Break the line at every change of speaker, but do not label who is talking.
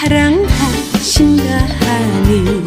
사랑하신다 하니